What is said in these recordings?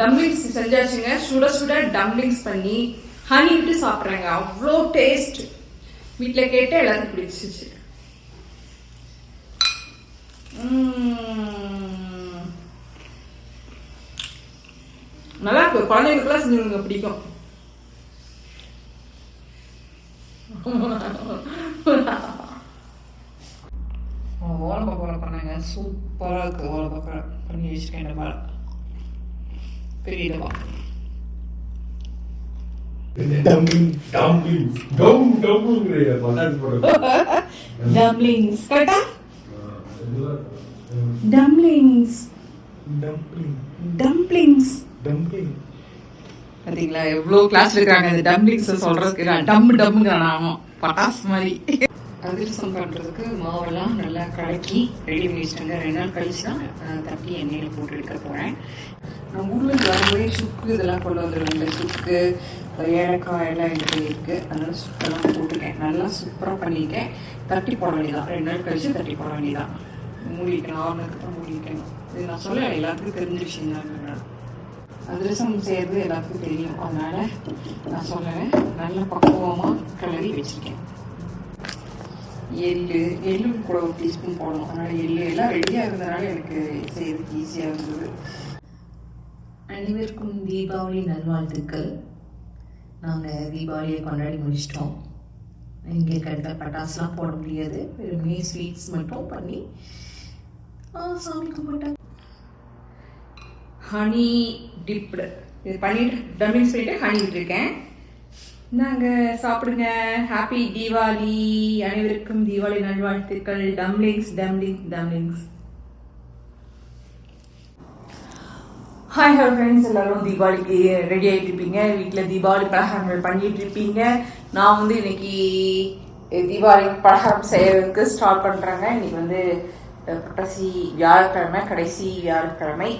Dumplings செஞ்சாச்சுங்க. சுட சுட dumplings பண்ணி ஹனி விட்டு சாப்பிட்றாங்க. அவ்வளோ டேஸ்ட் வீட்டில் கேட்டு எல்லாத்துக்கும் பிடிச்சிச்சு நல்லா இருக்கு. குழந்தைங்களுக்குலாம் செஞ்சவங்க பிடிக்கும். ஓலப்பக்கோல பண்ணாங்க சூப்பராக இருக்குது ஓலப்பக்கோல பண்ணி வச்சுருக்கேன் டப்பால பெரிய டப்பா டம்ளிங்ஸ் கரெக்டா டம்ளிங்ஸ் டம்ப்ளிங்ஸ் டம்பிங் பார்த்தீங்களா எவ்வளோ கிளாஸ் இருக்காங்க. இந்த டம்ப்ளிங்ஸ் சொல்றதுக்கு டம் டம்ங்கிறான் நானும் பட்டாஸ் மாதிரி. அதிரசம் பண்ணுறதுக்கு மாவெல்லாம் நல்லா கலக்கி ரெடி பண்ணி ரெண்டு நாள் கழிச்சு தான் தட்டி எண்ணெயில் போட்டு எடுக்க போகிறேன் நான் ஊரில் வரும்போதே சுக்கு இதெல்லாம் கொண்டு வந்துடுவேன் இந்த சுக்கு ஏலக்காய் எல்லாம் எடுத்து இருக்குது அதனால் சுக்கெல்லாம் போட்டிருக்கேன். நல்லா சூப்பராக பண்ணியிருக்கேன் தட்டி போட வேண்டியதான் ரெண்டு நாள் கழிச்சு தட்டி போட வேண்டியதான் மூடிட்டேன். ஆறுனதுக்கு மூடிட்டேன் இது நான் சொல்ல எல்லாத்துக்கும் தெரிஞ்ச விஷயம் தான் அதிரசம் செய்யறது எல்லாத்துக்கும் தெரியும். அதனால் நான் சொல்லுவேன் நல்ல பக்குவமாக கிளறி வச்சுருக்கேன். எள்ளு எள்ளு கூட ஒரு டீஸ்பூன் போடணும். அதனால எள்ளு எல்லாம் ரெடியாக இருந்ததுனால எனக்கு செய்யறதுக்கு ஈஸியாக இருந்தது. அனைவருக்கும் தீபாவளி நல்வாழ்த்துக்கள். நாங்கள் தீபாவளியை கொண்டாடி முடிச்சிட்டோம். இங்கே கிடைத்த பட்டாசுலாம் போட முடியாது. வெறுமே ஸ்வீட்ஸ் மட்டும் பண்ணி ஆ, சாமி கும்பிட்டேன் ஹனி டிப்டு இது பண்ணிட்டு டம்மிங்ஸ் பண்ணிட்டு ஹனி விட்டுருக்கேன் நாங்கள் சாப்பிடுங்க. ஹாப்பி தீபாவளி அனைவருக்கும் தீபாவளி நல்வாழ்த்துக்கள். Dumplings dumplings dumplings hi hello friends எல்லாரும் தீபாவளிக்கு ரெடி ஆகிட்டு இருப்பீங்க. வீட்டில் தீபாவளி பலகாரங்கள் பண்ணிட்டு இருப்பீங்க. நான் வந்து இன்னைக்கு தீபாவளி பலகாரம் செய்யறதுக்கு ஸ்டார்ட் பண்ணுறாங்க இன்னைக்கு வந்து அஹ், புரட்டாசி வியாழக்கிழமை கடைசி வியாழக்கிழமை.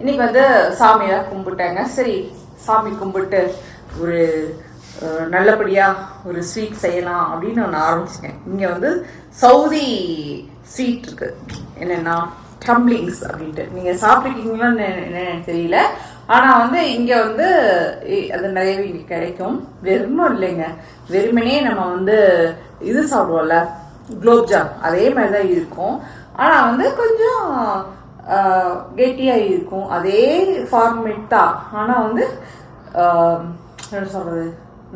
இன்னைக்கு வந்து சாமியெல்லாம் கும்பிட்டாங்க. சரி சாமி கும்பிட்டு ஒரு நல்லபடியாக ஒரு ஸ்வீட் செய்யலாம் அப்படின்னு நான் ஆரம்பிச்சிட்டேன். இங்கே வந்து சவுதி ஸ்வீட் இருக்கு. என்னென்னா டம்ளிங்ஸ் அப்படின்ட்டு. நீங்கள் சாப்பிட்ருக்கீங்களான்னு என்ன தெரியல. ஆனால் வந்து இங்கே வந்து அது நிறையவே இங்கே கிடைக்கும். வெறுமும் இல்லைங்க. வெறுமனே நம்ம வந்து இது சாப்பிடுவோம்ல குலோப்ஜாம் அதே மாதிரி தான் இருக்கும். ஆனால் வந்து கொஞ்சம் கெட்டியாக இருக்கும். அதே ஃபார்மேட் தான். ஆனால் வந்து என்ன சொல்றது?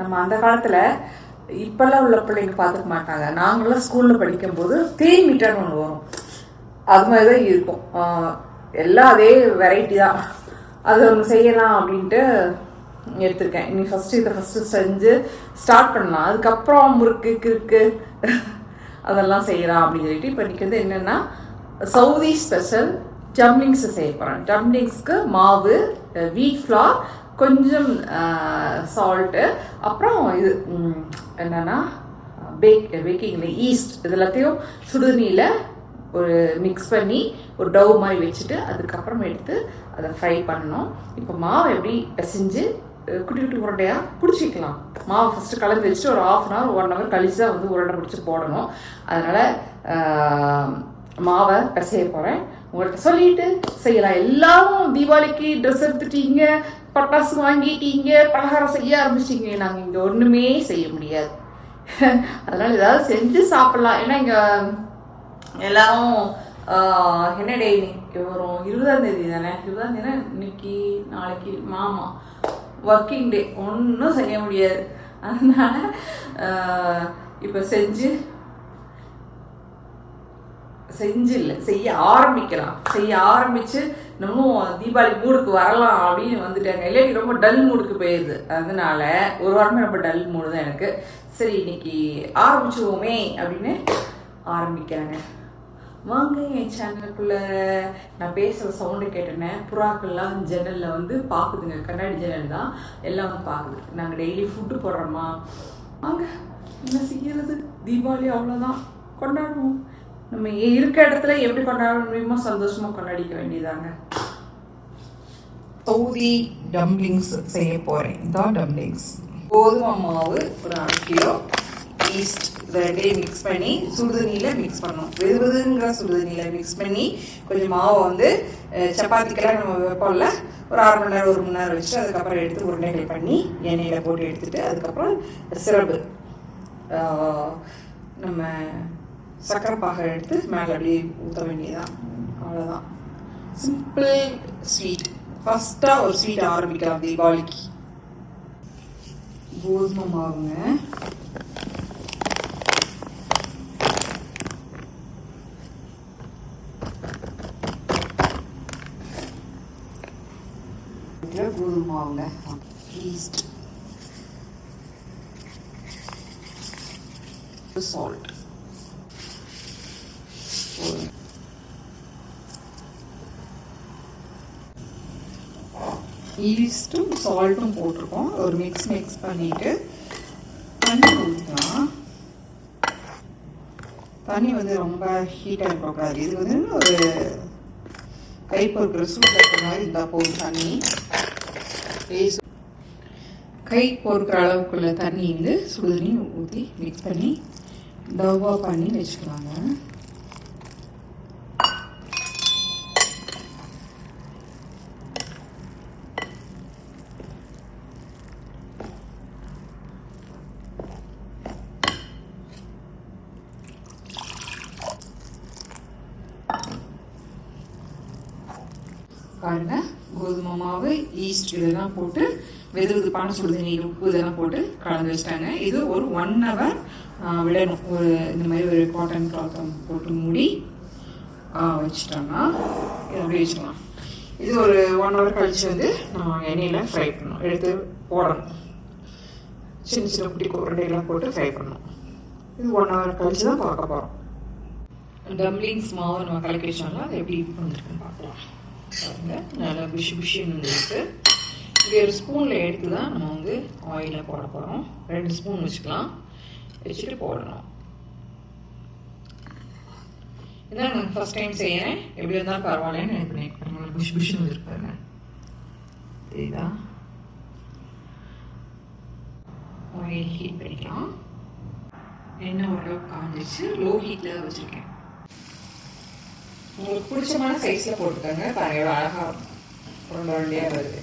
நம்ம அந்த காலத்துல இப்பெல்லாம் உள்ள பிள்ளைங்க பார்த்துக்க மாட்டாங்க. நாங்களாம் ஸ்கூல்ல படிக்கும்போது தேய் மீட்டர்னு ஒன்று வரும். அது மாதிரி தான் இருக்கும் எல்லாம் அதே வெரைட்டி தான். அது ஒன்று செய்யலாம் அப்படின்ட்டு எடுத்திருக்கேன். நீ ஃபஸ்ட்டு இதை ஃபஸ்ட்டு செஞ்சு ஸ்டார்ட் பண்ணலாம். அதுக்கப்புறம் முறுக்கு கிறுக்கு அதெல்லாம் செய்யலாம் அப்படின்னு சொல்லிட்டு இப்போ இன்னைக்கு வந்து சவுதி ஸ்பெஷல் டம்ளிங்ஸ் செய்ய போகிறேன் டம்ளிங்ஸ்க்கு மாவு வீட் ஃப்ளார் கொஞ்சம் சால்ட்டு அப்புறம் இது என்னென்னா என்னன்னா பேக் பேக்கிங்கில் ஈஸ்ட் இது எல்லாத்தையும் சுடுதண்ணியில் ஒரு மிக்ஸ் பண்ணி ஒரு டவ் மாதிரி வச்சுட்டு அதுக்கப்புறம் எடுத்து அதை ஃப்ரை பண்ணணும். இப்போ மாவு எப்படி பிசைஞ்சு குட்டி குட்டி உருண்டையாக பிடிச்சிக்கலாம். மாவு ஃபஸ்ட்டு கலந்து வச்சுட்டு ஒரு half an hour one hour கழிச்சு தான் வந்து உருண்டை பிடிச்சி போடணும். அதனால் மாவை பிசைய போகிறேன் உங்கள்கிட்ட சொல்லிட்டு செய்யலாம். எல்லாரும் தீபாவளிக்கு ட்ரெஸ் எடுத்துட்டீங்க பட்டாசு வாங்கிட்டீங்க பலகாரம் செய்ய ஆரம்பிச்சிட்டீங்க. நாங்கள் இங்கே ஒன்றுமே செய்ய முடியாது. அதனால் ஏதாவது செஞ்சு சாப்பிட்லாம். ஏன்னா இங்கே எல்லாரும் என்ன டே இன்னைக்கு? வரும். இருபதாம் தேதி தானே? இருபதாம் தேதி இன்னைக்கு நாளைக்கு மாமா. ஒர்க்கிங் டே ஒன்றும் செய்ய முடியாது. அதனால இப்போ செஞ்சு செஞ்சு இல்லை செய்ய ஆரம்பிக்கலாம். செய்ய ஆரம்பிச்சு இன்னமும் தீபாவளி மூடுக்கு வரலாம் அப்படின்னு வந்துட்டாங்க. இல்லாட்டி ரொம்ப டல் மூடுக்கு போயிடுது அதனால ஒரு வாரமே ரொம்ப டல் மூடு தான் எனக்கு. சரி இன்னைக்கு ஆரம்பிச்சுவோமே அப்படின்னு ஆரம்பிக்கிறாங்க. வாங்க என் சேனலுக்குள்ள நான் பேசுகிற சவுண்டு கேட்டேனே. புறாக்கள்லாம் ஜன்னலில் வந்து பார்க்குதுங்க கண்ணாடி ஜன்னல் தான். எல்லாம் வந்து பார்க்குது நாங்கள் டெய்லி ஃபுட்டு போடுறோமா? வாங்க என்ன செய்யறது? தீபாவளி அவ்வளோதான் கொண்டாடுவோம். நம்ம இருக்க இடத்துல எப்படி கொண்டாட முடியுமோ சந்தோஷமா கொண்டாடிக்க வேண்டியதாங்க. சவுதி டம்ப்ளிங்ஸ் செய்ய போறேன். இதான் டம்ப்ளிங்ஸ் கோதுமை மாவு ஒரு அரை கிலோ. ஈஸ்ட் இந்த ரெண்டையும் மிக்ஸ் பண்ணி சுடுதண்ணியில் மிக்ஸ் பண்ணணும். வெது வெதுங்கிற சுடுதண்ணியில் மிக்ஸ் பண்ணி கொஞ்சம் மாவை வந்து சப்பாத்திக்கெல்லாம் நம்ம வைப்போம்ல ஒரு அரை மணி நேரம் ஒரு மணி நேரம் வச்சு அதுக்கப்புறம் எடுத்து உருண்டைகள் பண்ணி எண்ணெயில் போட்டு எடுத்துட்டு அதுக்கப்புறம் சிரப்பு நம்ம சக்கரை பாகை எடுத்து மேலே அப்படியே ஊற்ற வேண்டியதான் அவ்வளோதான் சிம்பிள் ஸ்வீட் ஃபஸ்ட்டாக ஒரு ஸ்வீட் ஆரம்பிக்கலாம் தீபாவளிக்கு. கோதுமை மாவுங்க. கோதுமை மாவுங்க. ஈஸ்ட் சால்ட் ஈஸ்ட்டும் சால்ட்டும் போட்டிருக்கோம். ஒரு மிக்ஸ் மிக்ஸ் பண்ணிட்டு தண்ணி ஊற்றிக்கலாம் தண்ணி வந்து ரொம்ப ஹீட்டாக இருக்கக்கூடாது இது வந்து ஒரு கை பொறுக்கிற சூட்டில் இருக்கிற மாதிரி இருந்தால் போதும் தண்ணி. கை பொறுக்கிற அளவுக்குள்ள தண்ணி வந்து சுடு தண்ணி ஊற்றி மிக்ஸ் பண்ணி டவ்வா பண்ணி வச்சுக்கலாங்க பாருங்க கோதுமை மாவு ஈஸ்ட் இதெல்லாம் போட்டு வெது வெதுப்பான சுடுதண்ணீர் உப்பு இதெல்லாம் போட்டு கலந்து வச்சிட்டாங்க. இது ஒரு ஒன் ஹவர் விடணும். ஒரு இந்த மாதிரி ஒரு காட்டன் கிளாத் போட்டு மூடி ஆ, இதை அப்படியே வச்சுக்கலாம். இது ஒரு ஒன் ஹவர் கழிச்சு வந்து நம்ம எண்ணெயில் ஃப்ரை பண்ணணும். எடுத்து போடணும். சின்ன சின்ன குட்டி உருண்டையெல்லாம் போட்டு ஃப்ரை பண்ணணும். இது ஒன் ஹவர் கழிச்சு தான் பார்க்க போகிறோம் டம்ளிங்ஸ் மாவு நம்ம கலக்கி வச்சோம்னா அது எப்படி வந்துருக்குன்னு பார்க்கலாம். நல்லா பிஷு பிஷுன்னு வந்துருக்கு இது ஒரு ஸ்பூனில் எடுத்து தான் நம்ம வந்து ஆயிலில் போட போகிறோம் ரெண்டு ஸ்பூன் வச்சுக்கலாம். வச்சுட்டு போடணும். இதான் நான் ஃபஸ்ட் டைம் செய்கிறேன் எப்படி இருந்தாலும் பரவாயில்லன்னு எனக்கு பண்ணி பாருங்க புஷ் புஷ்னு வந்துருப்பாருங்க தெரியுதா ஆயில் ஹீட் பண்ணிக்கலாம். எண்ணெய் ஓரளவுக்கு காஞ்சிச்சு லோ ஹீட்டில் வச்சுருக்கேன். உங்களுக்கு பிடிச்சமான சைஸில் போட்டுக்கோங்க. பாருங்க எவ்வளோ அழகாக உருண்டை உருண்டையாக வருது.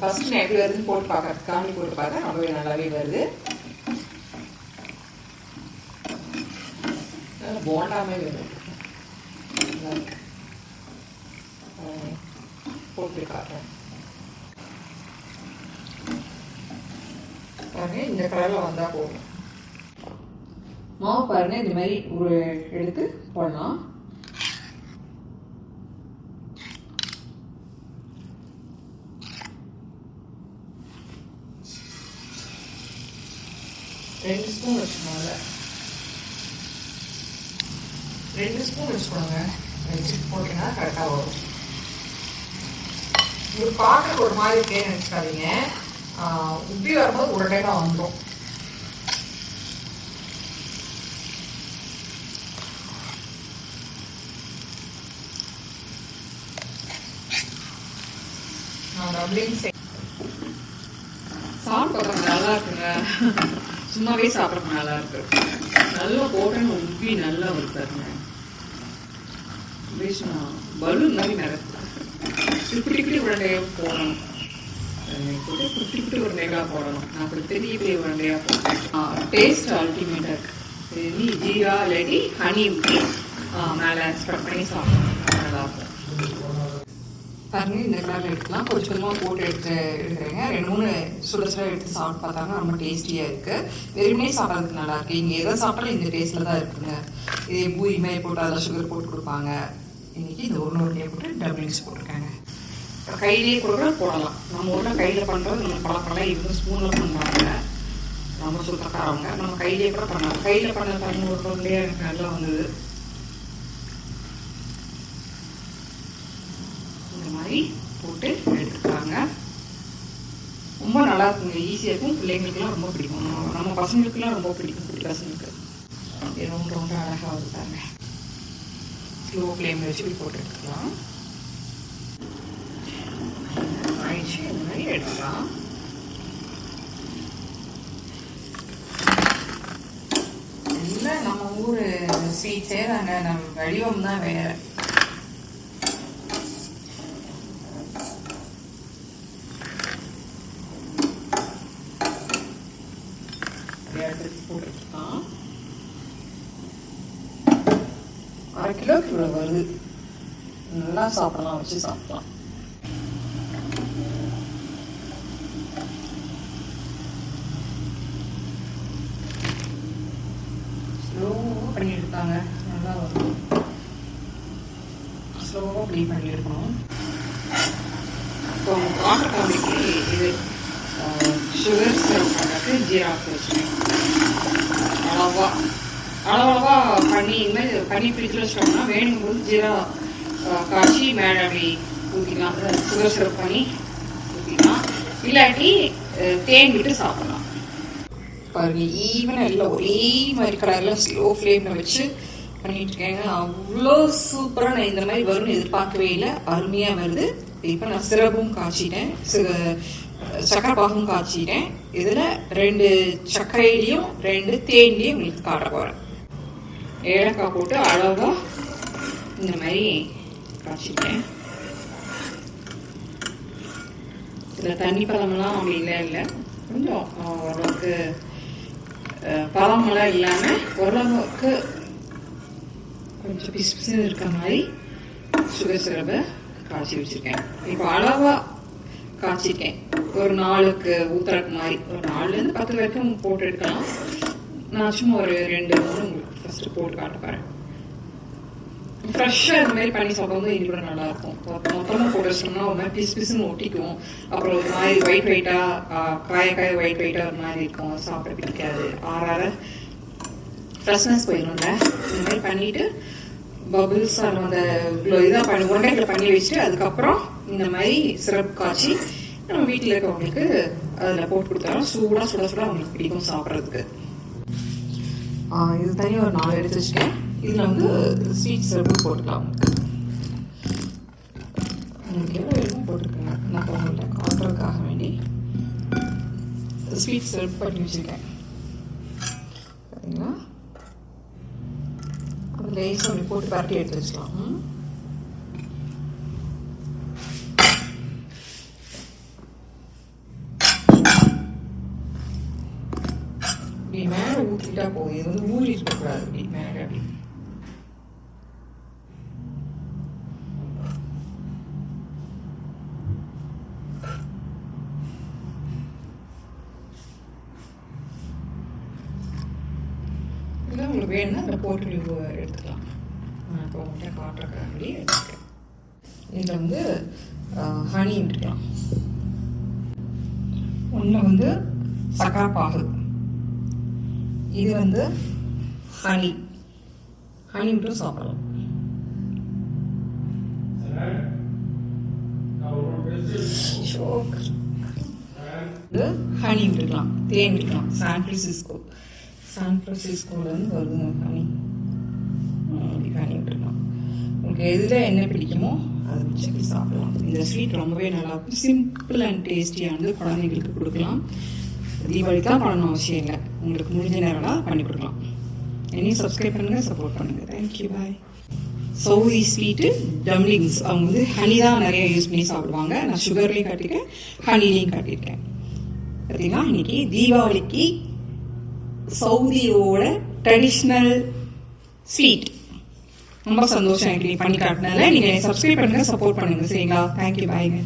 ஃபஸ்ட்டு நான் எப்படி வருதுன்னு போட்டு பார்க்கறது காமி போட்டு பார்த்தா ரொம்பவே நல்லாவே வருது. போண்டாமே வருது. பாருங்க, போட்டு காட்டுறேன் பாருங்க இந்த கலரில் வந்தால் போதும். மாவு பாருங்க இந்த மாதிரி ஒரு எடுத்து போடலாம் ரெண்டு ஸ்பூன் வச்சுக்கோங்க. ரெண்டு ஸ்பூன் வச்சுக்கோங்க. வச்சுட்டு போட்டிங்கன்னா கரெக்டாக வரும். இது பார்க்க ஒரு மாதிரி இருக்கேன்னு நினச்சிக்காதீங்க ஆஹ் உப்பி வரும்போது ஒரு டைமாக வந்துடும் நான் டப்ளிங் சாப்பிட்டு நல்லா இருக்குங்க. சும்மாவே சாப்பிட்றதுக்கு நல்லா இருக்கு. நல்லா போட்டேன்னு உப்பி நல்லா ஒரு வருத்தாருங்க பலூன் மாதிரி நடக்குது குட்டி குட்டி உருண்டையாக போடணும். போட்டு குட்டி குட்டி உருண்டைகளாக போடணும். நான் அப்படி பெரிய பெரிய உடனடியாக போட்டேன். டேஸ்ட் அல்டிமேட்டாக இருக்குது இது ஜீரா இல்லாட்டி ஹனி மேலே ஸ்ப்ரெட் பண்ணி சாப்பிடணும். நல்லாயிருக்கும் பாருங்க இந்த கலரில் எடுக்கலாம் கொஞ்சம் கொஞ்சமாக போட்டு எடுத்து எடுக்கிறேங்க. ரெண்டு மூணு சுட சுட எடுத்து சாப்பிட்டு பார்த்தாங்க ரொம்ப டேஸ்டியாக இருக்குது வெறுமனே சாப்பிட்றதுக்கு நல்லா இருக்குது இங்கே எதை சாப்பிட்டாலும் இந்த டேஸ்ட்டில் தான் இருக்குங்க. இதே பூரி மாதிரி போட்டு அதில் சுகர் போட்டு கொடுப்பாங்க. இன்றைக்கி இந்த ஒன்று ஒன்றையே போட்டு டபுள்ஸ் போட்டிருக்காங்க. கையிலேயே கூட போடலாம். நம்ம ஊரில் கையில் பண்ணுறது நம்ம பழக்கெல்லாம் இவங்க ஸ்பூனில் பண்ணுறாங்க ரொம்ப சுத்தக்காரவங்க. நம்ம கையிலேயே கூட பண்ணலாம். கையில் பண்ண தண்ணி ஒரு நல்லா வந்தது. இந்த மாதிரி போட்டு எடுத்துக்கிறாங்க. ரொம்ப நல்லா இருக்குங்க. ஈஸியாக இருக்கும். பிள்ளைங்களுக்குலாம் ரொம்ப பிடிக்கும். நம்ம நம்ம பசங்களுக்குலாம் ரொம்ப பிடிக்கும். குட்டி பசங்களுக்கு. இது ரொம்ப ரொம்ப அழகாக வருதாங்க ஸ்லோ ஃப்ளேமில் வச்சு போட்டு எடுத்துக்கலாம். ஆயிடுச்சு. இந்த மாதிரி எடுத்துக்கலாம். ஸ்வீட்ஸே தாங்க நம்ம வடிவம் தான் வேறு. எடுத்து போட்டுக்கலாம் அரை கிலோ இவ்வளோ வருது. நல்லா சாப்பிடலாம் வச்சு சாப்பிடலாம். ஸ்லோவாக பண்ணியிருக்காங்க. நல்லா வரும் ஸ்லோவாக ப்ளீ பண்ணியிருக்கணும். இப்போ காட்டுக்கோழிக்கு இது சுகர் ஜீரா பண்ணுறதுக்கு அளவா அளவளவா பண்ணி இனிமேல் பண்ணி ஃப்ரிட்ஜில் வச்சோம்னா வேணும்போது ஜீரா காய்ச்சி மேலே அப்படி ஊற்றிக்கலாம் சுகர் சிரப் பண்ணி ஊற்றிக்கலாம் இல்லாட்டி தேன் விட்டு சாப்பிடலாம் பாருங்க ஈவனாக இல்லை ஒரே மாதிரி கலரில் ஸ்லோ ஃப்ளேமில் வச்சு பண்ணிட்டு இருக்கேங்க. அவ்வளோ சூப்பராக நான் இந்த மாதிரி வரும்னு எதிர்பார்க்கவே இல்லை. அருமையாக வருது. இப்போ நான் சிரப்பும் காய்ச்சிட்டேன் சக்கரை பாகம் காய்ச்சிட்டேன் இதில் ரெண்டு சர்க்கரையிலையும் ரெண்டு தேன்லையும் உங்களுக்கு காட்ட போகிறேன் ஏலக்காய் போட்டு அளவாக இந்த மாதிரி காய்ச்சிட்டேன் இதில் தண்ணி பழமெல்லாம் அப்படிலாம் இல்லை கொஞ்சம் ஓரளவுக்கு பழமெல்லாம் இல்லாமல் ஓரளவுக்கு கொஞ்சம் பிசு பிசு இருக்க மாதிரி சுகர் சிரப்பை காய்ச்சி வச்சுருக்கேன். இப்போ அளவாக காய்ச்சிருக்கேன் ஒரு நாளுக்கு ஊத்துறக்கு மாதிரி. ஒரு நாலுலேருந்து பத்து வரைக்கும் போட்டு எடுக்கலாம். நான் சும்மா ஒரு ரெண்டு மூணு உங்களுக்கு ஃபஸ்ட்டு போட்டு காட்ட போறேன் ஃப்ரெஷ்ஷாக இந்த மாதிரி பண்ணி சாப்பிடும்போது இன்னும் கூட நல்லா இருக்கும் மொத்தமாக போட்டு வச்சோம்னா ஒரு மாதிரி பிசு பிசுன்னு ஒட்டிக்கும். அப்புறம் ஒரு மாதிரி ஒயிட் ஒயிட்டாக காய காய ஒயிட் ஒயிட்டாக ஒரு மாதிரி இருக்கும். சாப்பிட பிடிக்காது. ஆறார ஃப்ரெஷ்னஸ் போயிடும்ல. இந்த மாதிரி பண்ணிட்டு பபிள்ஸ் அந்த இதாக பண்ணி உருண்டைகளை பண்ணி வச்சுட்டு அதுக்கப்புறம் இந்த மாதிரி சிரப் காய்ச்சி நம்ம வீட்டில் இருக்கவங்களுக்கு அதில் போட்டு கொடுத்தாலும் சூடாக சுட சுட அவங்களுக்கு பிடிக்கும் சாப்பிட்றதுக்கு. இது தனியாக ஒரு நாலு எடுத்து வச்சுக்கேன் இதில் வந்து ஸ்வீட் சிரப்பு போட்டுக்கலாம். உங்களுக்கு எவ்வளோ வேணுமோ போட்டுருக்கேங்க நான் உங்கள்கிட்ட காட்டுறதுக்காக வேண்டி ஸ்வீட் சிரப் பண்ணி வச்சுருக்கேன். நெய் லேசாக போட்டு பரட்டி எடுத்து வச்சுக்கலாம் இப்படி மேலே ஊற்றிட்டா போகுது இது வந்து ஊறி இருக்கக்கூடாது இப்படி மேலே அப்படி. இல்லை உங்களுக்கு வேணும்னா அந்த போர்ட் நீங்கள் எடுத்துக்கலாம். நான் இப்போ உங்கள்கிட்ட காட்டுறக்காண்டி எடுத்துக்கிறேன். இதில் வந்து ஹனி விட்டுக்கலாம் ஒன்று வந்து சக்கரை பாகு இது வந்து ஹனி ஹனி மட்டும் சாப்பிடலாம். இது ஹனி விட்டுக்கலாம் தேன் விட்டுக்கலாம் சான் பிரான்சிஸ்கோ சான் ஃப்ரான்சிஸ்கோலேருந்து வருதுங்க ஹனி அப்படி ஹனி உங்களுக்கு எதில் என்ன பிடிக்குமோ அதை வச்சு சாப்பிடலாம். இந்த ஸ்வீட் ரொம்பவே நல்லாயிருக்கும் சிம்பிள் அண்ட் டேஸ்டியானது குழந்தைங்களுக்கு கொடுக்கலாம். தீபாவளி தான் பண்ணணும் அவசியம் இல்லை. உங்களுக்கு முடிஞ்ச நேரம்லாம் பண்ணி கொடுக்கலாம். என்னையும் சப்ஸ்கிரைப் பண்ணுங்கள் சப்போர்ட் பண்ணுங்கள் thank you bye Saudi sweet dumplings அவங்க வந்து ஹனி தான் நிறைய யூஸ் பண்ணி சாப்பிடுவாங்க. நான் சுகர்லேயும் காட்டியிருக்கேன் ஹனிலையும் காட்டியிருக்கேன் பார்த்தீங்கன்னா இன்னைக்கு தீபாவளிக்கு சவுதியோட ட்ரெடிஷ்னல் ஸ்வீட் ரொம்ப சந்தோஷம் எனக்கு நீ பண்ணி காட்டினால நீங்கள் சப்ஸ்கிரைப் பண்ணுங்கள் சப்போர்ட் பண்ணுங்கள் சரிங்களா? தேங்க்யூ பாய்ங்க